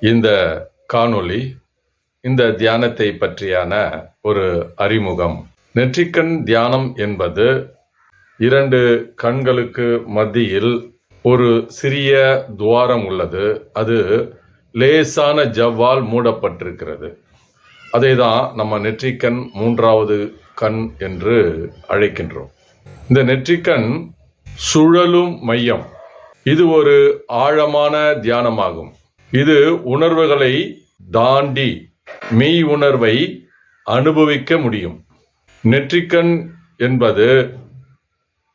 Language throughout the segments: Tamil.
இந்த காணொளி இந்த தியானத்தை பற்றியான ஒரு அறிமுகம். நெற்றிக்கண் தியானம் என்பது இரண்டு கண்களுக்கு மத்தியில் ஒரு சிறிய துவாரம் உள்ளது. அது லேசான ஜவ்வால் மூடப்பட்டிருக்கிறது. அதை தான் நம்ம நெற்றிக்கண் மூன்றாவது கண் என்று அழைக்கின்றோம். இந்த நெற்றிக்கண் சுழலும் மையம். இது ஒரு ஆழமான தியானமாகும். இது உணர்வுகளை தாண்டி மெய் உணர்வை அனுபவிக்க முடியும். நெற்றிக்கண் என்பது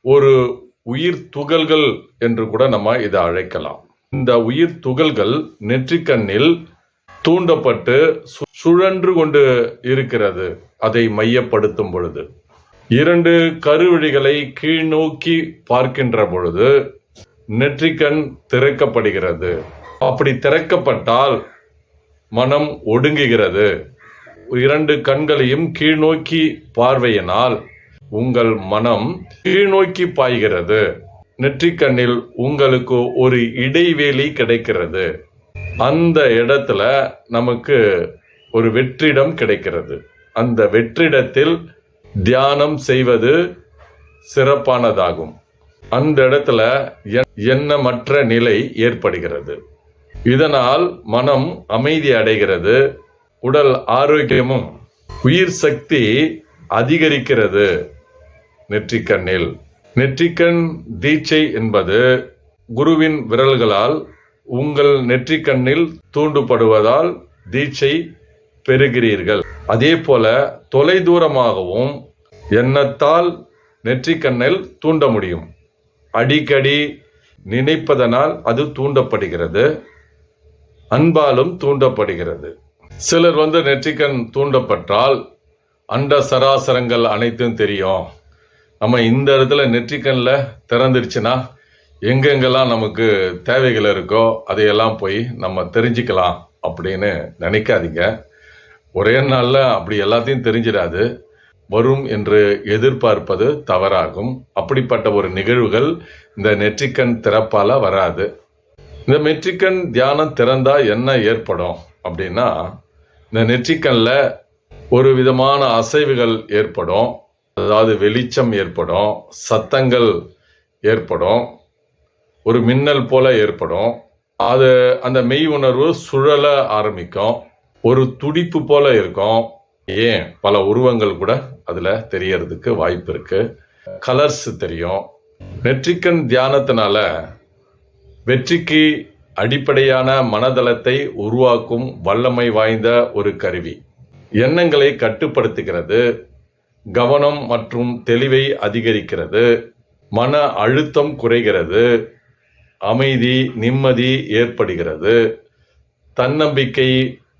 ஒரு உயிர் துகள்கள் என்று கூட நம்ம இதை அழைக்கலாம். இந்த உயிர் துகள்கள் நெற்றிக்கண்ணில் தூண்டப்பட்டு சு- சுழன்று கொண்டு இருக்கிறது. அதை மையப்படுத்தும் பொழுது. இரண்டு கருவிழிகளை கீழ்நோக்கி பார்க்கின்ற பொழுது நெற்றிக்கண் திறக்கப்படுகிறது. அப்படி திறக்கப்பட்டால் மனம் ஒடுங்குகிறது. இரண்டு கண்களையும் கீழ்நோக்கி பார்வையினால் உங்கள் மனம் கீழ்நோக்கி பாய்கிறது. நெற்றிக்கண்ணில் உங்களுக்கு ஒரு இடைவேளி கிடைக்கிறது. அந்த இடத்துல நமக்கு ஒரு வெற்றிடம் கிடைக்கிறது. அந்த வெற்றிடத்தில் தியானம் செய்வது சிறப்பானதாகும். அந்த இடத்துல எண்ணமற்ற நிலை ஏற்படுகிறது. இதனால் மனம் அமைதி அடைகிறது உடல் ஆரோக்கியமும் உயிர் சக்தி அதிகரிக்கிறது. நெற்றிக்கண்ணில். நெற்றிக்கண் தீட்சை என்பது குருவின் விரல்களால் உங்கள் நெற்றிக்கண்ணில் தூண்டப்படுவதால் தீட்சை பெறுகிறீர்கள். அதே போல தொலைதூரமாகவும் எண்ணத்தால் நெற்றிக்கண்ணில் தூண்ட முடியும். அடிக்கடி நினைப்பதனால் அது தூண்டப்படுகிறது. அன்பாலும் தூண்டப்படுகிறது. சிலர் வந்து நெற்றிக்கண் தூண்டப்பட்டால் அண்ட சராசரங்கள் அனைத்தும் தெரியும். நம்ம இந்த இடத்துல நெற்றிக்கண்ணில் திறந்துருச்சுன்னா எங்கெங்கெல்லாம் நமக்கு தேவைகள் இருக்கோ அதையெல்லாம் போய் நம்ம தெரிஞ்சுக்கலாம் அப்படின்னு நினைக்காதீங்க. ஒரே நாளில் அப்படி எல்லாத்தையும் தெரிஞ்சிடாது. வரும் என்று எதிர்பார்ப்பது தவறாகும். அப்படிப்பட்ட ஒரு நிகழ்வுகள் இந்த நெற்றிக்கண் திறப்பால் வராது. இந்த மெட்ரிக்கன் தியானம் திறந்தா என்ன ஏற்படும் அப்படின்னா இந்த நெற்றிக்கண்ல ஒரு விதமான அசைவுகள் ஏற்படும். அதாவது வெளிச்சம் ஏற்படும் சத்தங்கள் ஏற்படும் ஒரு மின்னல் போல ஏற்படும். அது அந்த மெய் உணர்வு சுழல ஆரம்பிக்கும். ஒரு துடிப்பு போல இருக்கும். ஏன்? பல உருவங்கள் கூட அதுல தெரியறதுக்கு வாய்ப்பு இருக்கு. கலர்ஸ் தெரியும். நெற்றிக்கண் தியானத்தினால வெற்றிக்கு அடிப்படையான மனதளத்தை உருவாக்கும் வல்லமை வாய்ந்த ஒரு கருவி. எண்ணங்களை கட்டுப்படுத்துகிறது கவனம் மற்றும் தெளிவை அதிகரிக்கிறது மன அழுத்தம் குறைகிறது அமைதி நிம்மதி ஏற்படுகிறது தன்னம்பிக்கை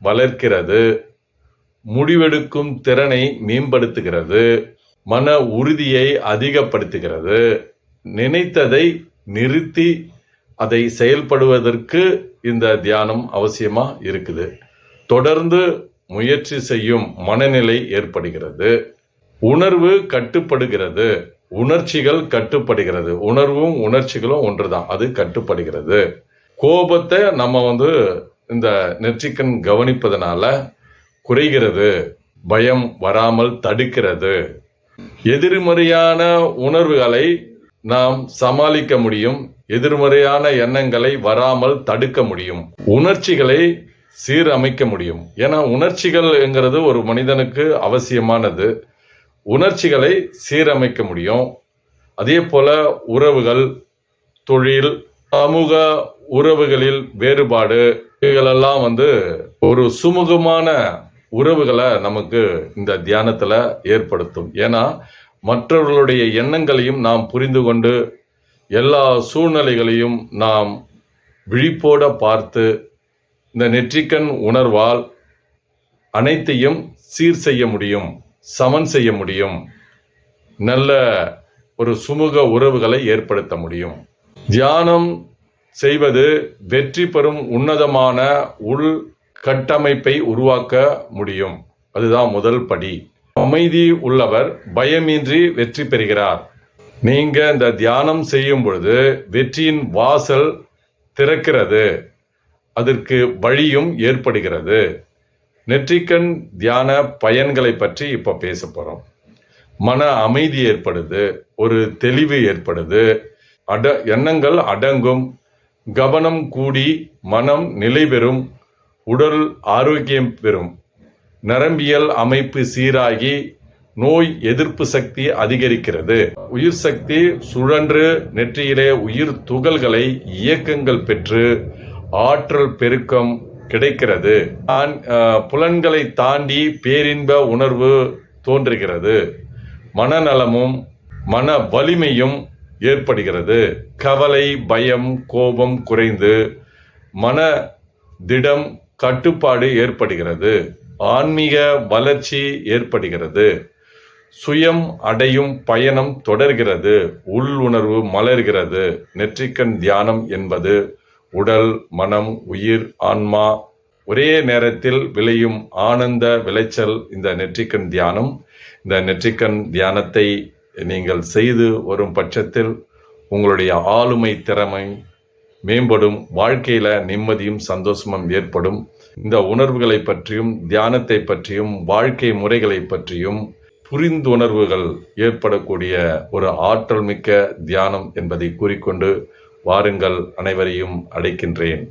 வளர்க்கிறது முடிவெடுக்கும் திறனை மேம்படுத்துகிறது மன உறுதியை அதிகப்படுத்துகிறது நினைத்ததை நிறுத்தி அதை செயல்படுவதற்கு இந்த தியானம் அவசியமாக இருக்குது. தொடர்ந்து முயற்சி செய்யும் மனநிலை ஏற்படுகிறது. உணர்வு கட்டுப்படுகிறது. உணர்ச்சிகள் கட்டுப்படுகிறது. உணர்வும் உணர்ச்சிகளும் ஒன்றுதான். அது கட்டுப்படுகிறது. கோபத்தை நம்ம வந்து இந்த நெற்றிக்கண் கவனிப்பதனால குறைகிறது. பயம் வராமல் தடுக்கிறது. எதிர்மறையான உணர்வுகளை நாம் சமாளிக்க முடியும். எதிர்மறையான எண்ணங்களை வராமல் தடுக்க முடியும். உணர்ச்சிகளை சீரமைக்க முடியும். ஏன்னா உணர்ச்சிகள்ங்கிறது ஒரு மனிதனுக்கு அவசியமானது. உணர்ச்சிகளை சீரமைக்க முடியும். அதே போல உறவுகள் தொழில் சமூக உறவுகளில் வேறுபாடு இவைகளெல்லாம் வந்து ஒரு சுமூகமான உறவுகளை நமக்கு இந்த தியானத்தில் ஏற்படுத்தும். ஏன்னா மற்றவர்களுடைய எண்ணங்களையும் நாம் புரிந்து கொண்டு எல்லா சூழ்நிலைகளையும் நாம் விழிப்போட பார்த்து இந்த நெற்றிக்கண் உணர்வால் அனைத்தையும் சீர் செய்ய முடியும் சமன் செய்ய முடியும் நல்ல ஒரு சுமூக உறவுகளை ஏற்படுத்த முடியும். தியானம் செய்வது வெற்றி பெறும் உன்னதமான உள் கட்டமைப்பை உருவாக்க முடியும். அதுதான் முதல் படி. அமைதி உள்ளவர் பயமின்றி வெற்றி பெறுகிறார். நீங்கள் இந்த தியானம் செய்யும் பொழுது வெற்றியின் வாசல் திறக்கிறது. அதற்கு வழியும் ஏற்படுகிறது. நெற்றிக்கண் தியான பயன்களை பற்றி இப்போ பேச போகிறோம் மன அமைதி ஏற்படுது ஒரு தெளிவு ஏற்படுது அட எண்ணங்கள் அடங்கும் கவனம் கூடி மனம் நிலை பெறும் உடல் ஆரோக்கியம் பெறும் நரம்பியல் அமைப்பு சீராகி நோய் எதிர்ப்பு சக்தி அதிகரிக்கிறது. உயிர் சக்தி சுழன்று நெற்றியிலே உயிர் துகள்களை இயக்கங்கள் பெற்று ஆற்றல் பெருக்கம் கிடைக்கிறது. ஆன்- புலன்களை தாண்டி பேரின்ப உணர்வு தோன்றுகிறது. மனநலமும் மன வலிமையும் ஏற்படுகிறது. கவலை பயம் கோபம் குறைந்து மன திடம் கட்டுப்பாடு ஏற்படுகிறது. ஆன்மீக வளர்ச்சி ஏற்படுகிறது. சுயம் அடையும் பயணம் தொடர்கிறது. உள் உணர்வு மலர்கிறது. நெற்றிக்கண் தியானம் என்பது உடல் மனம் உயிர் ஆன்மா ஒரே நேரத்தில் விளையும் ஆனந்த விளைச்சல். இந்த நெற்றிக்கண் தியானம் இந்த நெற்றிக்கண் தியானத்தை நீங்கள் செய்து வரும் பட்சத்தில் உங்களுடைய ஆளுமை திறமை மேம்படும் வாழ்க்கையில நிம்மதியும் சந்தோஷமும் ஏற்படும். இந்த உணர்வுகளை பற்றியும் தியானத்தை பற்றியும் வாழ்க்கை முறைகளை பற்றியும் புரிந்துணர்வுகள் ஏற்படக்கூடிய ஒரு ஆற்றல் மிக்க தியானம் என்பதை கூறிக்கொண்டு வாருங்கள் அனைவரையும் அழைக்கின்றேன்.